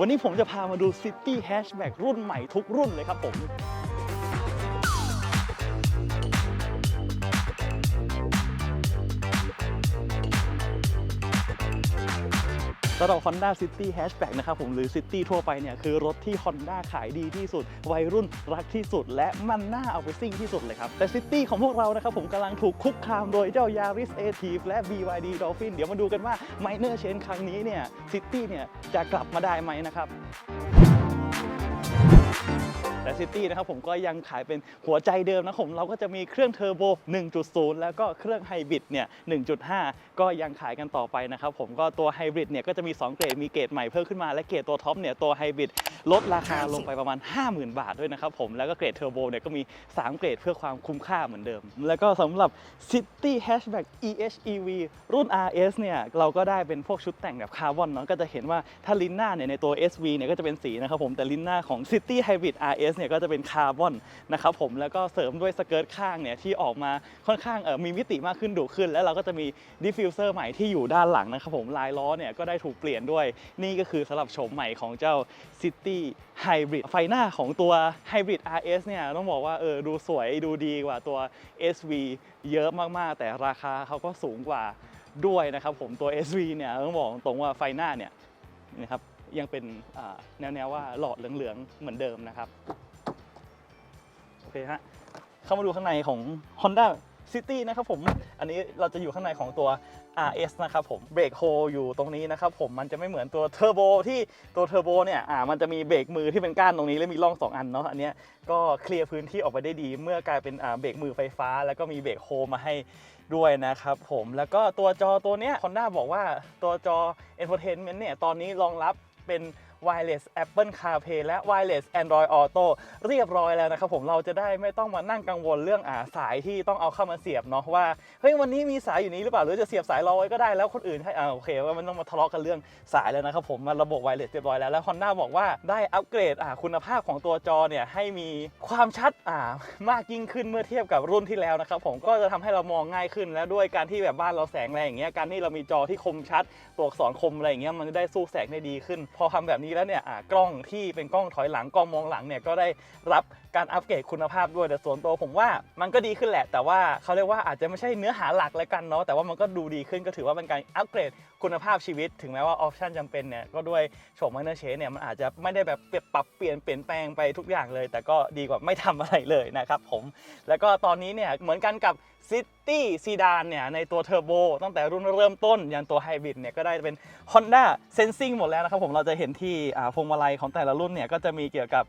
วันนี้ผมจะพามาดู City Hatchback รุ่นใหม่ทุกรุ่นเลยครับผม สำหรับ Honda City Hatchback นะครับผมหรือ City ทั่วไปเนี่ยคือรถที่ Honda ขายดีที่สุด วัยรุ่นรักที่สุด และมันน่าเอาไปซิ่งที่สุดเลยครับ แต่ City ของพวกเรานะครับผมกำลังถูกคุกคามโดยเจ้า Yaris a t i v และ BYD Dolphin เดี๋ยวมาดูกันว่า Minor Change ครั้งนี้เนี่ย City เนี่ยจะกลับมาได้ไหมนะครับ แต่ซิตี้นะครับผมก็ยังขายเป็นหัวใจเดิมนะครับผมเราก็จะมีเครื่องเทอร์โบ 1.0 แล้วก็เครื่องไฮบริดเนี่ย1.5 ก็ยังขายกันต่อไปนะครับผมก็ตัวไฮบริดเนี่ยก็จะมี 2 เกรดมีเกรดใหม่เพิ่มขึ้นมาและเกรดตัวท็อปเนี่ยตัวไฮบริดลดราคาลงไปประมาณ 50,000 บาทด้วยนะครับผมแล้วก็เกรดเทอร์โบเนี่ยก็มี 3 เกรดเพื่อความคุ้มค่าเหมือนเดิม แล้วก็สำหรับ City Hatchback EHEV รุ่น RS เนี่ยเราก็ได้เป็นพวกชุดแต่งแบบคาร์บอนเนาะก็จะเห็นว่าถ้าลิ้นหน้าเนี่ยในตัว SV เนี่ยก็จะเป็นสีนะครับผมแต่ลิ้นหน้าของ City Hybrid RS เนี่ยก็จะเป็นคาร์บอนนะครับผมแล้วก็เสริมด้วยสเกิร์ตข้างเนี่ยที่ออกมาค่อนข้างมีมิติมากขึ้นดุขึ้น แล้วเราก็จะมีดิฟฟิวเซอร์ใหม่ที่อยู่ด้านหลังนะครับผมลายล้อเนี่ยก็ได้ถูกเปลี่ยนด้วย นี่ก็คือสำหรับโฉมใหม่ของเจ้า City Hybrid ไฟหน้าของตัว Hybrid RS เนี่ยต้องบอกว่าเออดูสวยดูดีกว่าตัว SV เยอะมากๆ แต่ราคาเขาก็สูงกว่าด้วยนะครับผมตัว SV เนี่ยต้องบอกตรงว่าไฟหน้าเนี่ยนะครับยังเป็นแนวๆว่าหลอดเหลืองๆเหมือนเดิมนะครับ เคฮะ เข้ามาดูข้างในของ Honda City นะครับผม อันนี้เราจะอยู่ข้างในของตัว RS นะครับผม เบรกโฮอยู่ตรงนี้นะครับผม มันจะไม่เหมือนตัวเทอร์โบที่ตัวเทอร์โบเนี่ย อ่า มันจะมีเบรกมือที่เป็นก้านตรงนี้และมีร่อง 2 อันเนาะ อันเนี้ยก็เคลียร์พื้นที่ออกไปได้ดี เมื่อกลายเป็น อ่า เบรกมือไฟฟ้า แล้วก็มีเบรกโฮมาให้ด้วยนะครับผม แล้วก็ตัวจอตัวเนี้ย Honda บอกว่าตัวจอ Infotainment เนี่ย ตอนนี้รองรับเป็น Wireless Apple CarPlay และ Wireless Android Auto เรียบร้อยแล้วนะครับผมเราจะได้ไม่ต้องมานั่งกังวลเรื่องอ่าสายที่ต้องเอาเข้ามาเสียบเนาะว่าเฮ้ยวันนี้มีสายอยู่นี้หรือเปล่าหรือจะเสียบสายรอไว้ก็ได้แล้วคนอื่นให้อ่าโอเคว่ามันต้องมาทะเลาะกันเรื่องสายแล้วนะครับผมมาระบบ Wireless เรียบร้อยแล้วแล้ว Honda บอกว่าได้อัปเกรดอ่าคุณภาพของตัวจอเนี่ยให้มีความชัดอ่ามากยิ่งขึ้นเมื่อเทียบกับรุ่นที่แล้วนะครับผมก็จะทำให้เรามองง่ายขึ้น แล้วด้วยการที่แบบบ้านเราแสงแรอย่างเงี้ยการที่เรามีจอที่คมชัดตัวอักษรคมอะไรอย่างเงี้ยมันจะได้สู้แสงได้ดีขึ้น พอทำแบบนี้แล้วเนี่ยกล้องที่เป็นกล้องถอยหลังกล้องมองหลังเนี่ยก็ได้รับการอัปเกรดคุณภาพด้วยแต่ส่วนตัวผมว่ามันก็ดีขึ้นแหละ แต่ว่าเขาเรียกว่าอาจจะไม่ใช่เนื้อหาหลักแล้วกันเนาะแต่ว่ามันก็ดูดีขึ้นก็ถือว่าเป็นการอัปเกรดคุณภาพชีวิต ถึงแม้ว่าออปชันจำเป็นเนี่ยก็ด้วยโฉมมาเนอร์เชเนี่ยมันอาจจะไม่ได้แบบปรับเปลี่ยนเปลี่ยนแปลงไปทุกอย่างเลย แต่ก็ดีกว่าไม่ทำอะไรเลยนะครับผมแล้วก็ตอนนี้เนี่ยเหมือนกันกับ ซิตี้ซีดานเนี่ยในตัวเทอร์โบตั้งแต่รุ่นเริ่มต้นยันตัวไฮบริดเนี่ยก็ได้เป็น Honda Sensing หมดแล้วนะครับผมเราจะเห็นที่พวงมาลัยของแต่ละรุ่นเนี่ยก็จะมีเกี่ยวกับ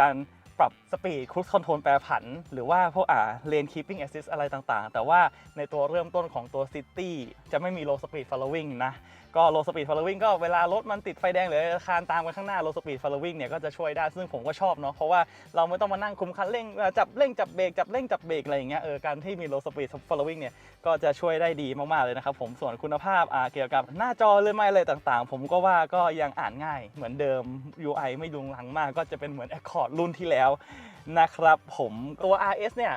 การ ปรับสปีดค u ู e คอนโทรลแปรผัน หรือว่าพวกอ่าเลนคีปปิ้งแอสซิสอะไรต่างๆ แต่ว่าในตัวเริ่มต้นของตัว City จะไม่มี low speed following นะ ก็ low speed following ก็เวลารถมันติดไฟแดงหรือคานตามกันข้างหน้า low speed following เนี่ยก็จะช่วยได้ซึ่งผมก็ชอบเนาะเพราะว่าเราไม่ต้องมานั่งคุมคันเร่งจับเร่งจับเบรกจับเร่งจับเบรกอะไรอย่างเงี้ยเออการที่มี low speed following เนี่ยก็จะช่วยได้ดีมากๆเลยนะครับผมส่วนคุณภาพอ่าเกี่ยวกับหน้าจอเลื่อไม้อะไรต่างๆ ผมก็ว่าก็ยังอ่านง่ายเหมือนเดิม UI ไม่ลุงลังมากก็จะเป็นเหมือน Accord รุ่นที่แล้วนะครับ ผมตัว RS เนี่ย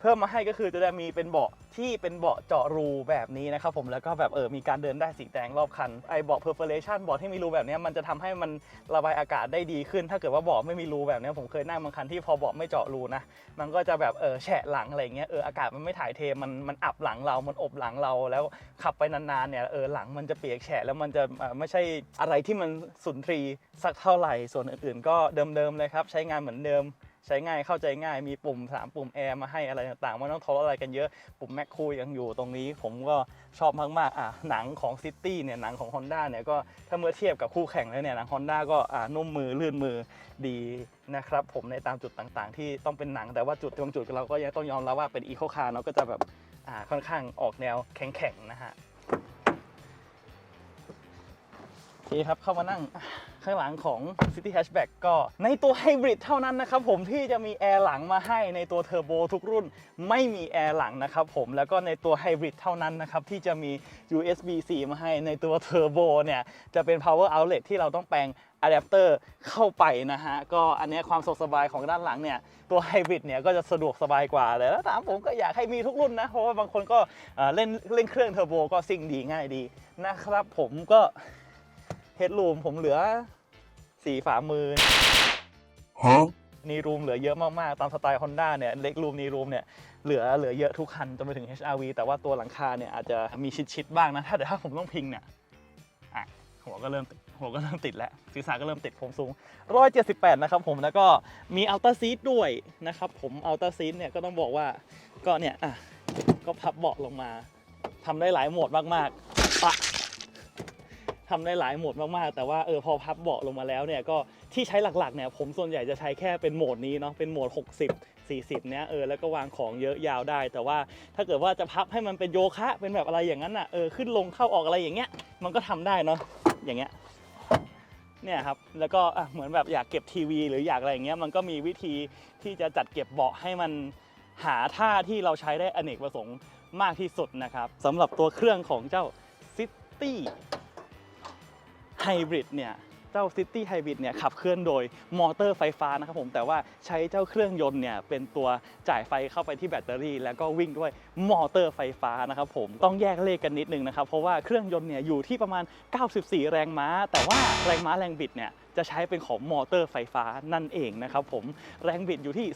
เพิ่มมาให้ก็คือจะได้มีเป็นเบาะที่เป็นเบาะเจาะรูแบบนี้นะครับผมแล้วก็แบบเออมีการเดินได้สีแดงรอบคันไอเบาะ perforation เบาะที่มีรูแบบนี้มันจะทำให้มันระบายอากาศได้ดีขึ้น ถ้าเกิดว่าเบาะไม่มีรูแบบนี้ผมเคยนั่งบางคันที่พอเบาะไม่เจาะรูนะมันก็จะแบบเออแฉะหลังอะไรเงี้ยเอออากาศมันไม่ถ่ายเทมันมันอับหลังเรา มันอบหลังเราแล้วขับไปนานๆเนี่ยเออหลังมันจะเปียกแฉะแล้วมันจะไม่ใช่อะไรที่มันสุนทรีสักเท่าไหร่ส่วนอื่นๆ ก็เดิมๆเลยครับใช้งานเหมือนเดิม ใช้ง่ายเข้าใจง่ายมีปุ่ม 3 ปุ่มแอร์มาให้อะไรต่างๆไม่ต้องทะเลาะอะไรกันเยอะ ปุ่มแมคคูยังอยู่ตรงนี้ ผมก็ชอบมากๆอะหนังของ City เนี่ยหนังของ Honda เนี่ยก็ถ้าเมื่อเทียบกับคู่แข่งแล้วเนี่ยหนัง Honda ก็อะนุ่มมือลื่นมือดีนะครับผมในตามจุดต่างๆ ที่ต้องเป็นหนังแต่ว่าจุดบางจุดเราก็ยังต้องยอมรับว่าเป็นอีโคคาร์เนาะก็จะแบบอ่าค่อนข้างออกแนวแข็งๆนะฮะโอเคครับเข้ามานั่ง ข้างหลังของ City Hatchback ก็ในตัวไฮบริดเท่านั้นนะครับผมที่จะมีแอร์หลังมาให้ในตัวเทอร์โบทุกรุ่นไม่มีแอร์หลังนะครับผมแล้วก็ในตัวไฮบริดเท่านั้นนะครับที่จะมี USB-C มาให้ในตัวเทอร์โบเนี่ยจะเป็น power outlet ที่เราต้องแปลงอะแดปเตอร์เข้าไปนะฮะ ก็อันนี้ความสะดวกสบายของด้านหลังเนี่ย ตัวไฮบริดเนี่ยก็จะสะดวกสบายกว่าแต่ถ้าถามผมก็อยากให้มีทุกรุ่นนะ เพราะว่าบางคนก็เเล่นเล่นเครื่องเทอร์โบก็ซิ่งดีง่ายดีนะครับผมก็เฮดรูมผมเหลือ 4ฝ่ามือ Huh? นีรูมเหลือเยอะมากๆ ตามสไตล์ Honda เนี่ยเล็กรูมนีรูมเนี่ยเหลือเหลือเยอะทุกคันจนไปถึง HRV แต่ว่าตัวหลังคาเนี่ยอาจจะมีชิดๆบ้างนะ ถ้าเดี๋ยวถ้าผมต้องพิงเนี่ยอะหัวก็เริ่มติดหัวก็เริ่มติดแล้วศีรษะก็เริ่มติดผมสูง 178 นะครับผมแล้วก็มีอัลต้าซีดด้วยนะครับผมอัลต้าซีดเนี่ยก็ต้องบอกว่าก็เนี่ยอะก็พับเบาะลงมาทำได้หลายโหมดมากๆปะ ทำได้หลายโหมดมากๆ แต่ว่าเออพอพับเบาะลงมาแล้วเนี่ยก็ที่ใช้หลักๆเนี่ยผมส่วนใหญ่จะใช้แค่เป็นโหมดนี้เนาะเป็นโหมด 60 40 เนี่ยเออแล้วก็วางของเยอะยาวได้ แต่ว่าถ้าเกิดว่าจะพับให้มันเป็นโยคะเป็นแบบอะไรอย่างนั้นอะเออขึ้นลงเข้าออกอะไรอย่างเงี้ยมันก็ทำได้เนาะอย่างเงี้ยเนี่ยครับแล้วก็เหมือนแบบอยากเก็บทีวี หรืออยากอะไรอย่างเงี้ยมันก็มีวิธีที่จะจัดเก็บเบาะให้มันหาท่าที่เราใช้ได้อเนกประสงค์มากที่สุดนะครับสำหรับตัวเครื่องของเจ้า City Hybrid เนี่ยเจ้า City Hybrid เนี่ยขับเคลื่อนโดยมอเตอร์ไฟฟ้านะครับผมแต่ว่าใช้เจ้าเครื่องยนต์เนี่ยเป็นตัวจ่ายไฟเข้าไปที่แบตเตอรี่ แล้วก็วิ่งด้วยมอเตอร์ไฟฟ้านะครับผมต้องแยกเลขกันนิดนึงนะครับเพราะว่าเครื่องยนต์เนี่ยอยู่ที่ประมาณ 94 แรงม้า แต่ว่าแรงม้าแรงบิดเนี่ยจะใช้เป็นของมอเตอร์ไฟฟ้านั่นเองนะครับผมแรงบิดอยู่ที่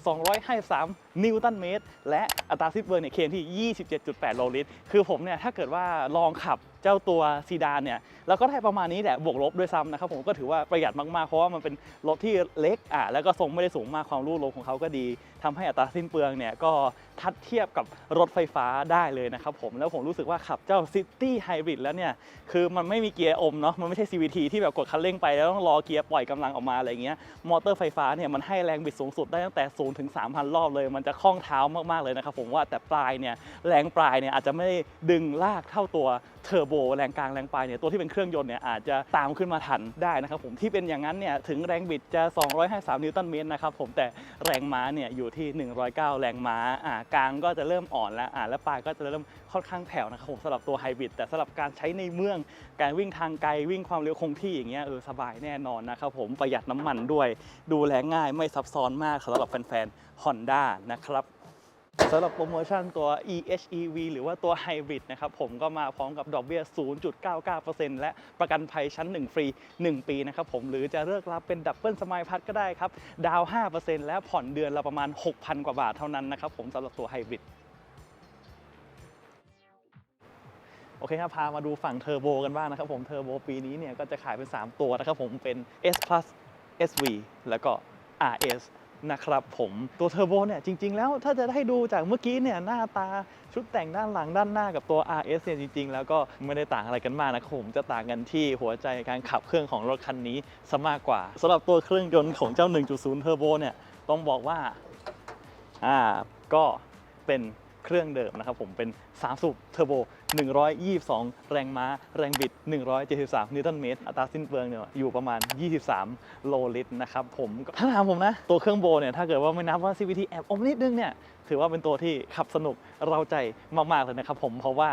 253 นิวตันเมตร และอัตราซิปเบอร์เนี่ยเคมที่ 27.8 โลลิตร คือผมเนี่ยถ้าเกิดว่าลองขับ เจ้าตัวซีดานเนี่ยแล้วก็ได้ประมาณนี้แหละบวกลบด้วยซ้ำนะครับผมก็ถือว่าประหยัดมากๆ เพราะว่ามันเป็นรถที่เล็กอะแล้วก็ทรงไม่ได้สูงมากความรู้ลมของเขาก็ดีทำให้อัตราสิ้นเปลืองเนี่ยก็ทัดเทียบกับรถไฟฟ้าได้เลยนะครับผมแล้วผมรู้สึกว่าขับเจ้า City Hybrid แล้วเนี่ยคือมันไม่มีเกียร์อมเนาะมันไม่ใช่ CVT ที่แบบกดคันเร่งไปแล้วต้องรอเกียร์ปล่อยกำลังออกมาอะไรเงี้ยมอเตอร์ไฟฟ้าเนี่ยมันให้แรงบิดสูงสุดได้ตั้งแต่0ถึง3,000รอบเลย มันจะคล่องเท้ามากๆเลยนะครับผมว่าแต่ปลายเนี่ยแรงปลายเนี่ยอาจจะไม่ดึงลากเท่าตัวเทอร์โบแรงกลางแรงปลายเนี่ยตัวที่เป็นเครื่องยนต์เนี่ยอาจจะตามขึ้นมาทันได้นะครับผมที่เป็นอย่างนั้นเนี่ยถึงแรงบิดจะ 253 นิวตันเมตรนะครับผมแต่แรงม้าเนี่ยอยู่ที่ 109 แรงม้าอ่ากลางก็จะเริ่มอ่อนแล้วอ่าและปลายก็จะเริ่มค่อนข้างแผ่วนะครับผมสำหรับตัวไฮบริดแต่สำหรับการใช้ในเมืองการวิ่งทางไกลวิ่งความเร็วคงที่อย่างเงี้ยเออสบายแน่นอนนะครับผมประหยัดน้ำมันด้วย ดูแลง่ายไม่ซับซ้อนมากสำหรับแฟนๆ Honda นะครับ สำหรับโปรโมชั่นตัว EHEV หรือว่าตัว Hybrid นะครับผมก็มาพร้อมกับดอกเบี้ย 0.99%และประกันภัยชั้น 1 ฟรี 1 ปีนะครับผมหรือจะเลือกรับเป็นดับเบิลสมายพัดก็ได้ครับ ดาว 5%และผ่อนเดือนละประมาณ 6,000 กว่าบาทเท่านั้นนะครับผมสำหรับตัว Hybrid โอเคครับ พามาดูฝั่งเทอร์โบกันบ้างนะครับผมเทอร์โบปีนี้เนี่ยก็จะขายเป็น 3 ตัวนะครับผมเป็น S Plus SV แล้วก็ RS นะครับผมตัวเทอร์โบเนี่ยจริง ๆ แล้วถ้าจะได้ดูจากเมื่อกี้เนี่ยหน้าตาชุดแต่งด้านหลังด้านหน้ากับตัว RS เนี่ยจริง ๆ แล้วก็ไม่ได้ต่างอะไรกันมากนะครับผมจะต่างกันที่หัวใจการขับเครื่องของรถคันนี้ซะมากกว่าสำหรับตัวเครื่องยนต์ของเจ้า 1.0 เทอร์โบเนี่ยต้องบอกว่าอ่าก็เป็นเครื่องเดิมนะครับผมเป็น3 สูบเทอร์โบ 122 แรงม้า แรงบิด 173 นิวตันเมตร อัตราสิ้นเปลืองเนี่ยอยู่ประมาณ 23 โลลิตรนะครับผมถ้าถามผมนะ ตัวเครื่องโบเนี่ยถ้าเกิดว่าไม่นับว่า CVT แอบอมนิดนึงเนี่ยถือว่าเป็นตัวที่ขับสนุกเราใจมากๆเลยนะครับผมเพราะว่า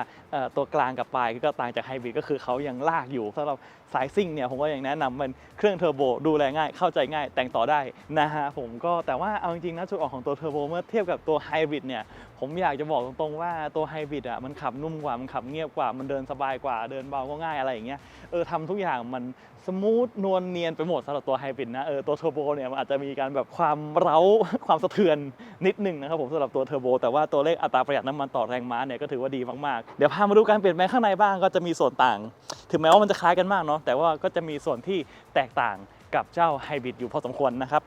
ตัวกลางกับปลายก็ต่างจากไฮบริดก็คือเขายังลากอยู่สำหรับสายซิ่งเนี่ยผมก็ยังแนะนำเป็นเครื่องเทอร์โบดูแลง่ายเข้าใจง่ายแต่งต่อได้นะฮะผมก็แต่ว่าเอาจริงๆนะจุดอ่อนของตัวเทอร์โบเมื่อเทียบกับตัวไฮบริดเนี่ยผมอยากจะบอกตรงๆว่าตัวไฮบริดอะมันขับนุ่มกว่ามันขับเงียบกว่ามันเดินสบายกว่าเดินเบาก็ง่ายอะไรอย่างเงี้ยเออทำทุกอย่างมันสมูทนวลเนียนไปหมดสำหรับตัวไฮบริดนะเออตัวเทอร์โบเนี่ยมันอาจจะมีการแบบความเร้าความสะเทือนนิดนึงนะครับผมสำหรับตัวเทอร์โบแต่ว่าตัวเลขอัตราประหยัดน้ำมันต่อแรงม้าเนี่ยก็ถือว่าดีมากๆ เดี๋ยวพามาดูการเปลี่ยนแปลงข้างในบ้างก็จะมีส่วนต่าง ถึงแม้ว่ามันจะคล้ายกันมากเนาะแต่ว่าก็จะมีส่วนที่แตกต่างกับเจ้าไฮบริดอยู่พอสมควรนะครับ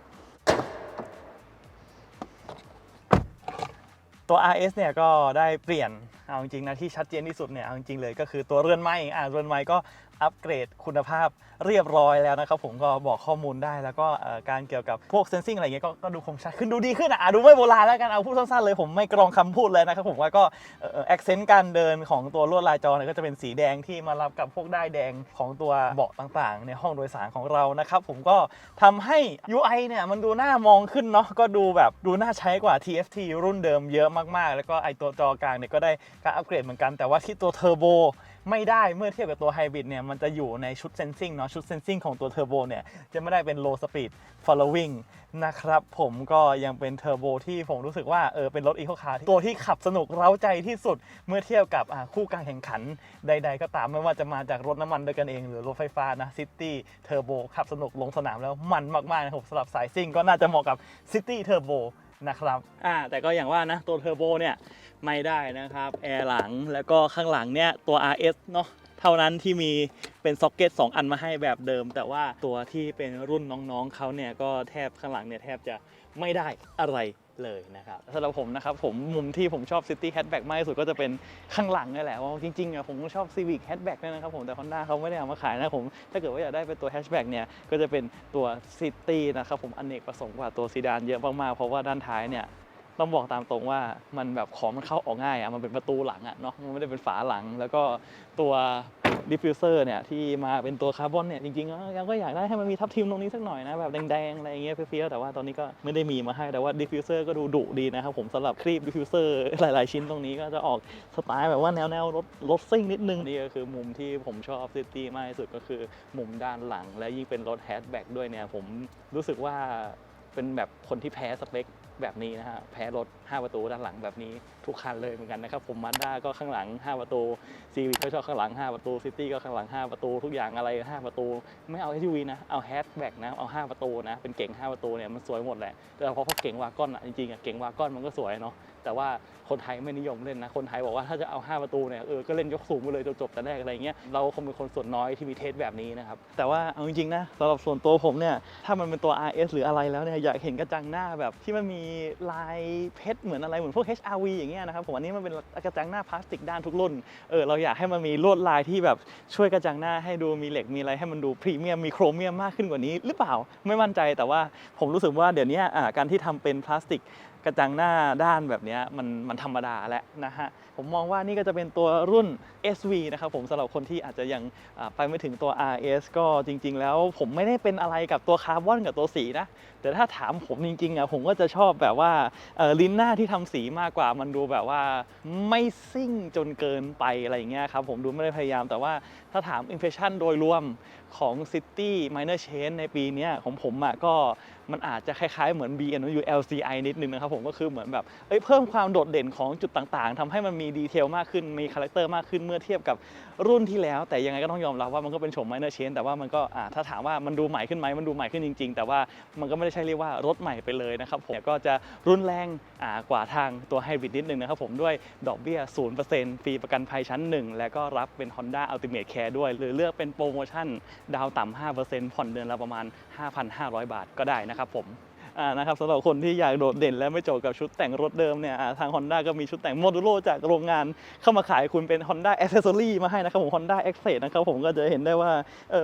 ตัว RS เนี่ยก็ได้เปลี่ยนเอาจริงๆนะที่ชัดเจนที่สุดเนี่ยเอาจริงๆเลยก็คือตัวเรือนไม้อ่าเรือนไม้ก็อัปเกรดคุณภาพเรียบร้อยแล้วนะครับผมก็บอกข้อมูลได้แล้วก็การเกี่ยวกับพวกเซนซิงอะไรเงี้ยก็ก็ดูคมชัดขึ้นดูดีขึ้นอะดูไม่โบราณแล้วกันเอาพูดสั้นๆเลยผมไม่กรองคำพูดเลยนะครับผมว่าก็แอคเซนต์การเดินของตัวลวดลายจอเนี่ยก็จะเป็นสีแดงที่มารับกับพวกได้แดงของตัวเบาะต่างๆ ในห้องโดยสารของเรานะครับผมก็ทำให้ UI เนี่ยมันดูน่ามองขึ้นเนาะก็ดูแบบดูน่าใช้กว่า TFT รุ่นเดิมเยอะมากๆ แล้วก็ไอตัวจอกลางเนี่ยก็ได้การอัปเกรดเหมือนกัน แต่ว่าที่ตัวเทอร์โบไม่ได้เมื่อเทียบกับตัวไฮบริดเนี่ยมันจะอยู่ในชุดเซนซิงเนาะชุดเซนซิงของตัวเทอร์โบเนี่ยจะไม่ได้เป็น low speed following นะครับผมก็ยังเป็นเทอร์โบที่ผมรู้สึกว่าเออเป็นรถอีโคคาร์ตัวที่ขับสนุกเร้าใจที่สุดเมื่อเทียบกับคู่การแข่งขันใด ๆ ก็ตามไม่ว่าจะมาจากรถน้ำมันด้วยกันเอง หรือรถไฟฟ้านะซิตี้เทอร์โบขับสนุกลงสนามแล้วมันมากๆนะครับสำหรับสายซิ่งก็น่าจะเหมาะกับซิตี้เทอร์โบ นะครับ อ่าแต่ก็อย่างว่านะตัวเทอร์โบเนี่ยไม่ได้นะครับ แอร์หลังแล้วก็ข้างหลังเนี่ยตัว RS เนาะเท่านั้นที่มีเป็นซ็อกเก็ต2อันมาให้แบบเดิม แต่ว่าตัวที่เป็นรุ่นน้องๆเขาเนี่ยก็แทบข้างหลังเนี่ยแทบจะไม่ได้อะไร เลยนะครับสำหรับผมนะครับผมมุมที่ผมชอบ City Hatchback มากที่สุดก็จะเป็นข้างหลังนี่แหละว่าจริงๆอะผมชอบ Civic Hatchback ด้วยนะครับผมแต่ Honda เขาไม่ได้เอามาขายนะผมถ้าเกิดว่าอยากได้เป็นตัว Hatchback เนี่ยก็จะเป็นตัว City นะครับผมอเนกประสงค์กว่าตัวซีดานเยอะมากๆเพราะว่าด้านท้ายเนี่ยต้องบอกตามตรงว่ามันแบบของมันเข้าออกง่ายอะมันเป็นประตูหลังอะเนาะมันไม่ได้เป็นฝาหลังแล้วก็ตัว ดิฟฟิวเซอร์เนี่ยที่มาเป็นตัวคาร์บอนเนี่ยจริงๆแล้วยังก็อยากได้ให้มันมีทับทิมตรงนี้สักหน่อยนะแบบแดงๆอะไรอย่างเงี้ยเฟี้ยวๆแต่ว่าตอนนี้ก็ไม่ได้มีมาให้แต่ว่าดิฟฟิวเซอร์ก็ดูดุดีนะครับผมสำหรับครีบดิฟฟิวเซอร์หลายๆชิ้นตรงนี้ก็จะออกสไตล์แบบว่าแนวๆรถรถซิ่งนิดนึงนี่ก็คือมุมที่ผมชอบซิตี้มากที่สุดก็คือมุมด้านหลัง และยิ่งเป็นรถแฮชแบ็กด้วยเนี่ยผมรู้สึกว่าเป็นแบบคนที่แพ้สเปคแบบนี้นะฮะแพ้รถ 5 ประตูด้านหลังแบบนี้ทุกคันเลยเหมือนกันนะครับผมมาด้าก็ข้างหลัง 5 ประตูซีวิก็ชอบข้างหลัง 5 ประตูซิตี้ก็ข้างหลัง 5 ประตูทุกอย่างอะไร 5 ประตู ไม่เอา SUV นะ เอาแฮชแบ็กนะเอา 5 ประตูนะ เป็นเก่ง 5 ประตูเนี่ยมันสวยหมดแหละแต่เพอเขาเก่งวากอนอะจริงๆอะเก่งวากอนมันก็สวยเนาะแต่ว่าคนไทยไม่นิยมเล่นนะ คนไทยบอกว่าถ้าจะเอา 5 ประตูเนี่ยเออก็เล่นยกสูงไปเลยจบๆแต่แรกอะไรเงี้ยเราคงเป็นคนส่วนน้อยที่มีเทสแบบนี้นะครับแต่ว่าเอาจริงๆนะสำหรับส่วนตัวผมเนี่ยถ้ามันเป็นตัว RS หรืออะไรแล้วเนี่ยอยากเห็นกระจังหน้าแบบที่มันมีลายเพชรเหมือนอะไรเหมือนพวก HRV อย่างเงี้ยนะครับผมอันนี้มันเป็นกระจังหน้าพลาสติกด้านทุกรุ่นเออเราอยากให้มันมีลวดลายที่แบบช่วยกระจังหน้าให้ดูมีเหล็กมีอะไรให้มันดูพรีเมียมมีโครเมียมมากขึ้นกว่านี้หรือเปล่าไม่มั่นใจแต่ว่าผมรู้สึกว่าเดี๋ยวนี้การที่ทำเป็นพลาสติก กระจังหน้าด้านแบบนี้มันมันธรรมดาแล้วนะฮะ ผมมองว่านี่ก็จะเป็นตัวรุ่น SV นะครับผมสำหรับคนที่อาจจะยังไปไม่ถึงตัว RS ก็จริง ๆ แล้วผมไม่ได้เป็นอะไรกับตัวคาร์บอนกับตัวสีนะ แต่ถ้าถามผมจริงๆอะผมก็จะชอบแบบว่าลิ้นหน้าที่ทำสีมากกว่ามันดูแบบว่าไม่ซิ่งจนเกินไปอะไรอย่างเงี้ยครับผมดูไม่ได้พยายามแต่ว่าถ้าถาม impression โดยรวมของ City Minor Change ในปีนี้ของผมอะก็ มันอาจจะคล้ายๆเหมือน BMW LCI นิดนึงนะครับผมก็คือเหมือนแบบเอ้ยเพิ่มความโดดเด่นของจุดต่างๆทำให้มันมีดีเทลมากขึ้นมีคาแรคเตอร์มากขึ้นเมื่อเทียบกับรุ่นที่แล้ว แต่ยังไงก็ต้องยอมรับว่ามันก็เป็นโฉม Minor Change แต่ว่ามันก็อ่าถ้าถามว่ามันดูใหม่ขึ้นไหมมันดูใหม่ขึ้นจริง ๆ แต่ว่ามันก็ไม่ได้ใช่เรียกว่ารถใหม่ไปเลยนะครับผมก็จะรุนแรงอ่ากว่าทางตัวไฮบริดนิดนึงนะครับผมด้วยดอกเบี้ย 0%ฟรีประกันภัยชั้น 1 แล้วก็รับเป็น Honda Ultimate Care ด้วย หรือเลือกเป็นโปรโมชั่นดาวต่ำ5%ผ่อนเดือนละประมาณ 5,500 บาทก็ได้นะครับผมอ่านะครับสำหรับคนที่อยากโดดเด่นและไม่จบกับชุดแต่งรถเดิมเนี่ยทาง Honda ก็มีชุดแต่งโมดูโลจากโรงงานเข้ามาขายคุณเป็น Honda Accessory มาให้นะครับผม Honda Access นะครับผมก็จะเห็นได้ว่า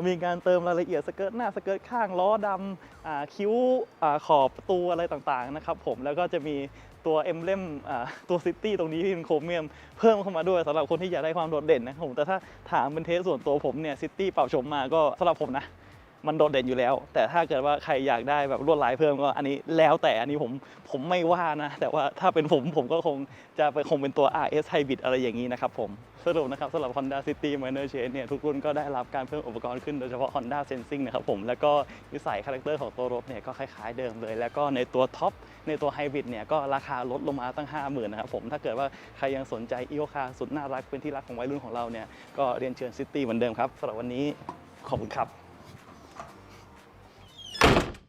มีการเติมรายละเอียดสเกิร์ตหน้าสเกิร์ตข้างล้อดำอคิ้วอขอบประตูอะไรต่างๆนะครับผมแล้วก็จะมีตัวเอ็มเล่มตัวซิตี้ตรงนี้ที่เป็นโครเมียมเพิ่มเข้ามาด้วยสำหรับคนที่อยากได้ความโดดเด่นนะครับผมแต่ถ้าถามเป็นเทสส่วนตัวผมเนี่ยซิตี้เป่าชมมาก็สำหรับผมนะ มันโดดเด่นอยู่แล้ว แต่ถ้าเกิดว่าใครอยากได้แบบลวดลายเพิ่มก็อันนี้แล้วแต่อันนี้ผมผมไม่ว่านะ แต่ว่าถ้าเป็นผมผมก็คงจะไปคงเป็นตัว RS Hybrid อะไรอย่างนี้นะครับผมสรุปนะครับสำหรับ Honda City Minor Change เนี่ยทุกรุ่นก็ได้รับการเพิ่มอุปกรณ์ขึ้นโดยเฉพาะ Honda Sensing นะครับผมแล้วก็นิสัยคาแรคเตอร์ของตัวรถเนี่ยก็คล้ายๆเดิมเลย แล้วก็ในตัวท็อปในตัว Hybrid เนี่ยก็ราคาลดลงมาตั้ง 50,000นะครับผมถ้าเกิดว่าใครยังสนใจ e o c a r สุดน่ารักเป็นที่รักของวัยรุ่นของเราเนี่ยก็เรียนเชิญ City เหมือนเดิมครับสำหรับวันนี้ขอบคุณครับ